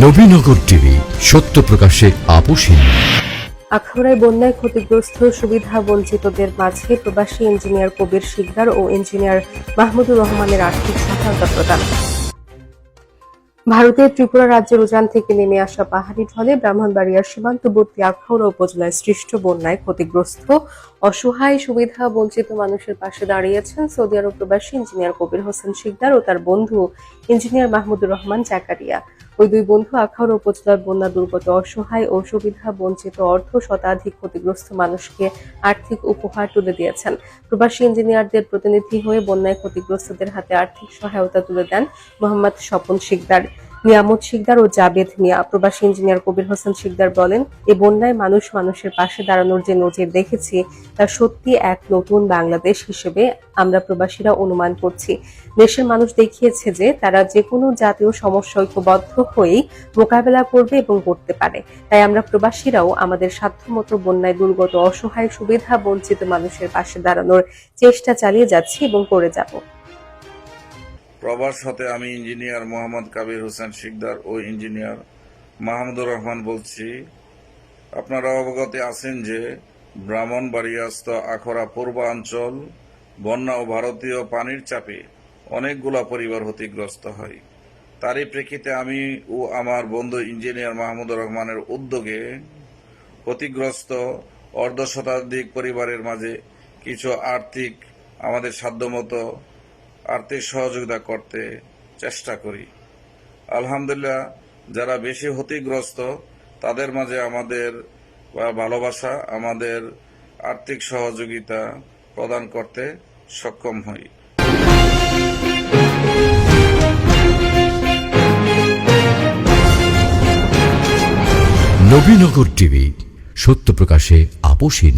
Nabinagar TV, সত্য প্রকাশে আপোষহীন আখাউড়ায় বন্যায় ক্ষতিগ্রস্ত সুবিধা বঞ্চিতদের মাঝে প্রবাসী ইঞ্জিনিয়ার কবির শিকদার ও ইঞ্জিনিয়ার মাহমুদুর রহমানের আর্থিক সহায়তা প্রদান। ভারতের ত্রিপুরা রাজ্যের উজান থেকে নেমে আসা পাহাড়ি ঢলে ব্রাহ্মণবাড়িয়ার সীমান্তবর্তী আখাউড়া উপজেলায় সৃষ্ট বন্যায় ক্ষতিগ্রস্ত, অসহায়, সুবিধা বঞ্চিত মানুষের পাশে দাঁড়িয়েছেন সৌদি আরব প্রবাসী ইঞ্জিনিয়ার কবির হোসেন শিকদার ও তার বন্ধু ইঞ্জিনিয়ার মাহমুদুর রহমান জাকারিয়া। ওই দুই বন্ধু আখাউড়া উপজেলার বন্যা দুর্গত, অসহায় ও সুবিধা বঞ্চিত অর্ধ শতাধিক ক্ষতিগ্রস্ত মানুষকে আর্থিক উপহার তুলে দিয়েছেন। প্রবাসী ইঞ্জিনিয়ারদের প্রতিনিধি হয়ে বন্যায় ক্ষতিগ্রস্তদের হাতে আর্থিক সহায়তা তুলে দেন মোহাম্মদ স্বপন শিকদার। নিয়ামত শিকদার ও জাবেদ মিয়া, প্রবাসী ইঞ্জিনিয়ার কবির হোসেন শিকদার বলেন এই বন্যায় মানুষ মানুষের পাশে দাঁড়ানোর যে নজির দেখেছি, তা সত্যি এক নতুন বাংলাদেশ হিসেবে আমরা প্রবাসীরা অনুমান করছি। দেশের মানুষ দেখিয়েছে যে তারা যে কোনো জাতীয় সমস্যা ঐক্যবদ্ধ হয়েই মোকাবেলা করবে এবং করতে পারে। তাই আমরা প্রবাসীরাও আমাদের সাধ্যমতো বন্যায় দুর্গত, অসহায়, সুবিধা বঞ্চিত মানুষের পাশে দাঁড়ানোর চেষ্টা চালিয়ে যাচ্ছি এবং করে যাব। প্রবাস হতে আমি ইঞ্জিনিয়ার মোহাম্মদ কাবির হোসেন শিকদার ও ইঞ্জিনিয়ার মাহমুদুর রহমান বলছি। আপনারা অবগত আছেন যে ব্রাহ্মণ ব্রাহ্মণবাড়িয়াস্ত আখড়া পূর্বাঞ্চল বন্যা ও ভারতীয় পানির চাপে অনেকগুলা পরিবার ক্ষতিগ্রস্ত হয়। তারই প্রেক্ষিতে আমি ও আমার বন্ধু ইঞ্জিনিয়ার মাহমুদুর রহমানের উদ্যোগে ক্ষতিগ্রস্ত অর্ধ শতাধিক পরিবারের মাঝে কিছু আর্থিক আমাদের সাধ্যমতো আর্থিক সহযোগিতা করতে চেষ্টা করি। আলহামদুলিল্লাহ, যারা বেশি ক্ষতিগ্রস্ত, তাদের মাঝে আমাদের ভালোবাসা আমাদের আর্থিক সহযোগিতা প্রদান করতে সক্ষম হই। নবীনগর টিভি, সত্য প্রকাশে আপোষহীন